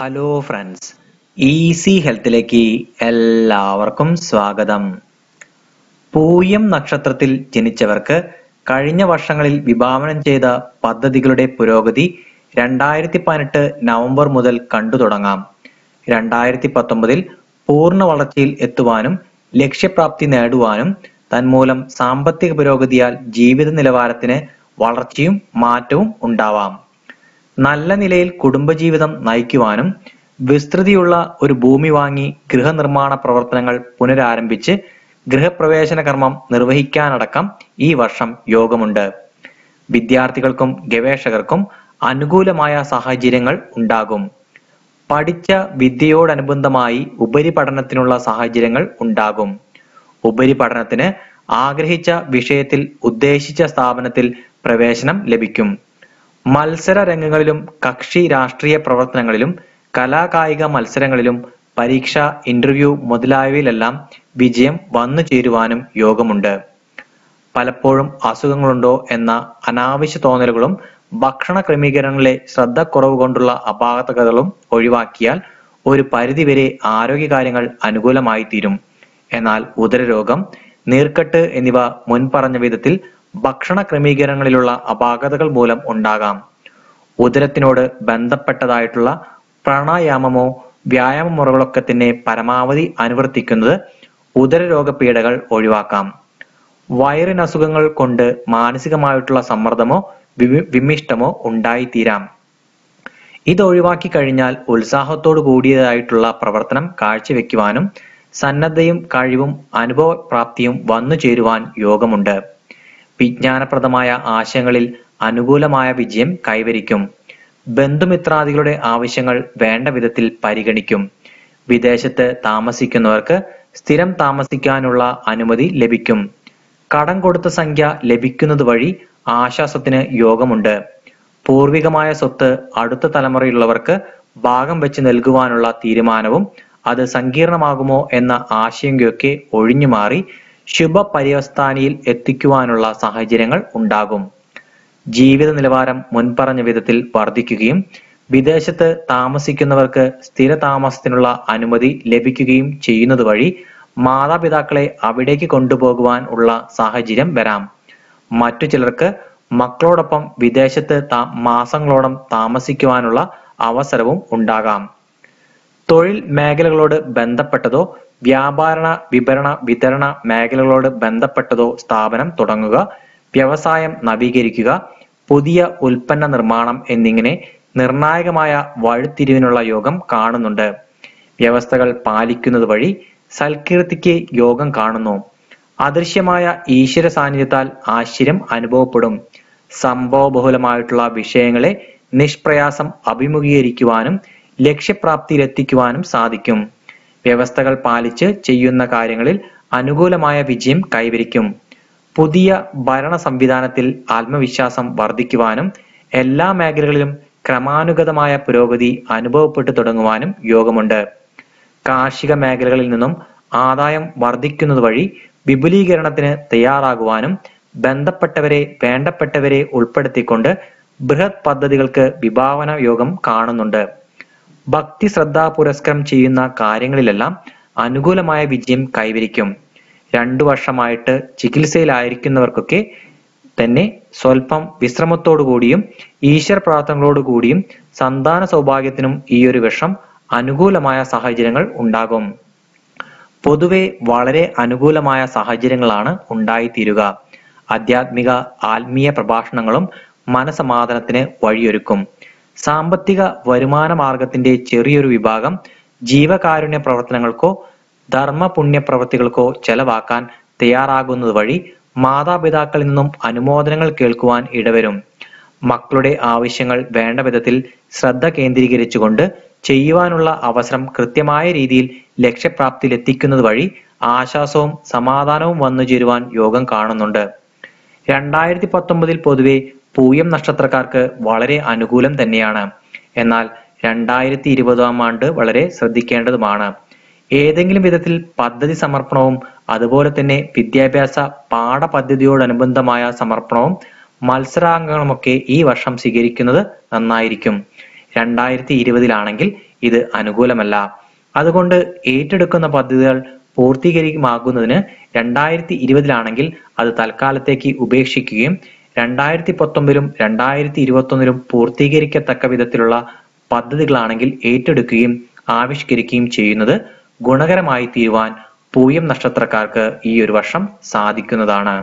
Hello friends easy ഹെൽത്തിലേക്ക് എല്ലാവർക്കും സ്വാഗതം. പൂയം നക്ഷത്രത്തിൽ ജനിച്ചവർക്ക് കഴിഞ്ഞ വർഷങ്ങളിൽ വിഭാവനം ചെയ്ത പദ്ധതികളുടെ പുരോഗതി രണ്ടായിരത്തി പതിനെട്ട് നവംബർ മുതൽ കണ്ടു തുടങ്ങാം. രണ്ടായിരത്തി പത്തൊമ്പതിൽ പൂർണ വളർച്ചയിൽ എത്തുവാനും ലക്ഷ്യപ്രാപ്തി നേടുവാനും തന്മൂലം സാമ്പത്തിക പുരോഗതിയാൽ ജീവിത നിലവാരത്തിന് വളർച്ചയും മാറ്റവും ഉണ്ടാവാം. നല്ല നിലയിൽ കുടുംബജീവിതം നയിക്കുവാനും വിസ്തൃതിയുള്ള ഒരു ഭൂമി വാങ്ങി ഗൃഹനിർമ്മാണ പ്രവർത്തനങ്ങൾ പുനരാരംഭിച്ച് ഗൃഹപ്രവേശന കർമ്മം നിർവഹിക്കാനടക്കം ഈ വർഷം യോഗമുണ്ട്. വിദ്യാർത്ഥികൾക്കും ഗവേഷകർക്കും അനുകൂലമായ സാഹചര്യങ്ങൾ ഉണ്ടാകും. പഠിച്ച വിദ്യയോടനുബന്ധമായി ഉപരിപഠനത്തിനുള്ള സാഹചര്യങ്ങൾ ഉണ്ടാകും. ഉപരിപഠനത്തിന് ആഗ്രഹിച്ച വിഷയത്തിൽ ഉദ്ദേശിച്ച സ്ഥാപനത്തിൽ പ്രവേശനം ലഭിക്കും. മത്സര രംഗങ്ങളിലും കക്ഷി രാഷ്ട്രീയ പ്രവർത്തനങ്ങളിലും കലാകായിക മത്സരങ്ങളിലും പരീക്ഷ ഇന്റർവ്യൂ മുതലായവയിലെല്ലാം വിജയം വന്നു ചേരുവാനും യോഗമുണ്ട്. പലപ്പോഴും അസുഖങ്ങളുണ്ടോ എന്ന അനാവശ്യ തോന്നലുകളും ഭക്ഷണ ക്രമീകരണങ്ങളിലെ ശ്രദ്ധക്കുറവ് കൊണ്ടുള്ള അപാകതകളും ഒഴിവാക്കിയാൽ ഒരു പരിധിവരെ ആരോഗ്യകാര്യങ്ങൾ അനുകൂലമായി തീരും എന്നാൽ ഉദരരോഗം നീർക്കെട്ട് എന്നിവ മുൻപറഞ്ഞ വിധത്തിൽ ഭക്ഷണ ക്രമീകരണങ്ങളിലുള്ള അപാകതകൾ മൂലം ഉണ്ടാകാം. ഉദരത്തിനോട് ബന്ധപ്പെട്ടതായിട്ടുള്ള പ്രാണായാമമോ വ്യായാമ മുറകളൊക്കെ തന്നെ പരമാവധി അനുവർത്തിക്കുന്നത് ഉദരരോഗ പീഡകൾ ഒഴിവാക്കാം. വയറിന് അസുഖങ്ങൾ കൊണ്ട് മാനസികമായിട്ടുള്ള സമ്മർദ്ദമോ വിമി- വിമിഷ്ടമോ ഉണ്ടായിത്തീരാം. ഇത് ഒഴിവാക്കി കഴിഞ്ഞാൽ ഉത്സാഹത്തോടു കൂടിയതായിട്ടുള്ള പ്രവർത്തനം കാഴ്ചവെക്കുവാനും സന്നദ്ധയും കഴിവും അനുഭവപ്രാപ്തിയും വന്നു ചേരുവാൻ യോഗമുണ്ട്. വിജ്ഞാനപ്രദമായ ആശയങ്ങളിൽ അനുകൂലമായ വിജയം കൈവരിക്കും. ബന്ധുമിത്രാദികളുടെ ആവശ്യങ്ങൾ വേണ്ട വിധത്തിൽ പരിഗണിക്കും. വിദേശത്ത് താമസിക്കുന്നവർക്ക് സ്ഥിരം താമസിക്കാനുള്ള അനുമതി ലഭിക്കും. കടം കൊടുത്ത സംഖ്യ ലഭിക്കുന്നത് വഴി ആശ്വാസത്തിന് യോഗമുണ്ട്. പൂർവികമായ സ്വത്ത് അടുത്ത തലമുറയുള്ളവർക്ക് ഭാഗം വെച്ച് നൽകുവാനുള്ള തീരുമാനവും അത് സങ്കീർണമാകുമോ എന്ന ആശങ്കയൊക്കെ ഒഴിഞ്ഞുമാറി ശുഭപര്യവസ്ഥാനിയിൽ എത്തിക്കുവാനുള്ള സാഹചര്യങ്ങൾ ഉണ്ടാകും. ജീവിത നിലവാരം മുൻപറഞ്ഞ വിധത്തിൽ വർദ്ധിക്കുകയും വിദേശത്ത് താമസിക്കുന്നവർക്ക് സ്ഥിര താമസത്തിനുള്ള അനുമതി ലഭിക്കുകയും ചെയ്യുന്നത് വഴി മാതാപിതാക്കളെ അവിടേക്ക് കൊണ്ടുപോകുവാൻ ഉള്ള സാഹചര്യം വരാം. മറ്റു ചിലർക്ക് മക്കളോടൊപ്പം വിദേശത്ത് താ- മാസങ്ങളോളം താമസിക്കുവാനുള്ള അവസരവും ഉണ്ടാകാം. തൊഴിൽ മേഖലകളോട് ബന്ധപ്പെട്ടതോ വ്യാപാര വിപണന വിതരണ മേഖലകളോട് ബന്ധപ്പെട്ടതോ സ്ഥാപനം തുടങ്ങുക വ്യവസായം നവീകരിക്കുക പുതിയ ഉൽപ്പന്ന നിർമ്മാണം എന്നിങ്ങനെ നിർണായകമായ വഴിത്തിരിവിനുള്ള യോഗം കാണുന്നുണ്ട്. വ്യവസ്ഥകൾ പാലിക്കുന്നത് വഴി സൽകീർത്തിക്ക് യോഗം കാണുന്നു. അദൃശ്യമായ ഈശ്വര സാന്നിധ്യത്താൽ ആശ്ചര്യം അനുഭവപ്പെടും. സംഭവബഹുലമായിട്ടുള്ള വിഷയങ്ങളെ നിഷ്പ്രയാസം അഭിമുഖീകരിക്കുവാനും ലക്ഷ്യപ്രാപ്തിയിലെത്തിക്കുവാനും സാധിക്കും. വ്യവസ്ഥകൾ പാലിച്ച് ചെയ്യുന്ന കാര്യങ്ങളിൽ അനുകൂലമായ വിജയം കൈവരിക്കും. പുതിയ ഭരണ സംവിധാനത്തിൽ ആത്മവിശ്വാസം വർദ്ധിക്കുവാനും എല്ലാ മേഖലകളിലും ക്രമാനുഗതമായ പുരോഗതി അനുഭവപ്പെട്ടു തുടങ്ങുവാനും യോഗമുണ്ട്. കാർഷിക മേഖലകളിൽ നിന്നും ആദായം വർദ്ധിക്കുന്നത് വഴി വിപുലീകരണത്തിന് തയ്യാറാകുവാനും ബന്ധപ്പെട്ടവരെ വേണ്ടപ്പെട്ടവരെ ഉൾപ്പെടുത്തിക്കൊണ്ട് ബൃഹത് പദ്ധതികൾക്ക് വിഭാവന യോഗം കാണുന്നുണ്ട്. ഭക്തി ശ്രദ്ധാ പുരസ്കരം ചെയ്യുന്ന കാര്യങ്ങളിലെല്ലാം അനുകൂലമായ വിജയം കൈവരിക്കും. രണ്ടു വർഷമായിട്ട് ചികിത്സയിലായിരിക്കുന്നവർക്കൊക്കെ തന്നെ സ്വല്പം വിശ്രമത്തോടുകൂടിയും ഈശ്വര പ്രാർത്ഥനകളോടുകൂടിയും സന്താന സൗഭാഗ്യത്തിനും ഈ ഒരു വർഷം അനുകൂലമായ സാഹചര്യങ്ങൾ ഉണ്ടാകും. പൊതുവെ വളരെ അനുകൂലമായ സാഹചര്യങ്ങളാണ് ഉണ്ടായിത്തീരുക. ആധ്യാത്മിക ആത്മീയ പ്രഭാഷണങ്ങളും മനസമാധാനത്തിന് വഴിയൊരുക്കും. സാമ്പത്തിക വരുമാന മാർഗത്തിന്റെ ചെറിയൊരു വിഭാഗം ജീവകാരുണ്യ പ്രവർത്തനങ്ങൾക്കോ ധർമ്മ പുണ്യ പ്രവൃത്തികൾക്കോ ചെലവാക്കാൻ തയ്യാറാകുന്നത് വഴി മാതാപിതാക്കളിൽ നിന്നും അനുമോദനങ്ങൾ കേൾക്കുവാൻ ഇടവരും. മക്കളുടെ ആവശ്യങ്ങൾ വേണ്ട വിധത്തിൽ ശ്രദ്ധ കേന്ദ്രീകരിച്ചുകൊണ്ട് ചെയ്യുവാനുള്ള അവസരം കൃത്യമായ രീതിയിൽ ലക്ഷ്യപ്രാപ്തിയിലെത്തിക്കുന്നത് വഴി ആശ്വാസവും സമാധാനവും വന്നു ചേരുവാൻ യോഗം കാണുന്നുണ്ട്. രണ്ടായിരത്തി പത്തൊമ്പതിൽ പൊതുവെ പൂയം നക്ഷത്രക്കാർക്ക് വളരെ അനുകൂലം തന്നെയാണ്. എന്നാൽ രണ്ടായിരത്തി ഇരുപതാം ആണ്ട് വളരെ ശ്രദ്ധിക്കേണ്ടതുമാണ്. ഏതെങ്കിലും വിധത്തിൽ പദ്ധതി സമർപ്പണവും അതുപോലെ തന്നെ വിദ്യാഭ്യാസ പാഠപദ്ധതിയോടനുബന്ധമായ സമർപ്പണവും മത്സരാംഗങ്ങളുമൊക്കെ ഈ വർഷം സ്വീകരിക്കുന്നത് നന്നായിരിക്കും. രണ്ടായിരത്തി ഇരുപതിലാണെങ്കിൽ ഇത് അനുകൂലമല്ല. അതുകൊണ്ട് ഏറ്റെടുക്കുന്ന പദ്ധതികൾ പൂർത്തീകരിക്കുമാകുന്നതിന് രണ്ടായിരത്തി ഇരുപതിലാണെങ്കിൽ അത് തൽക്കാലത്തേക്ക് ഉപേക്ഷിക്കുകയും രണ്ടായിരത്തി പത്തൊമ്പതിലും രണ്ടായിരത്തി ഇരുപത്തൊന്നിലും പൂർത്തീകരിക്കത്തക്ക വിധത്തിലുള്ള പദ്ധതികളാണെങ്കിൽ ഏറ്റെടുക്കുകയും ആവിഷ്കരിക്കുകയും ചെയ്യുന്നത് ഗുണകരമായി തീരുവാൻ പൂയം നക്ഷത്രക്കാർക്ക് ഈ ഒരു വർഷം സാധിക്കുന്നതാണ്.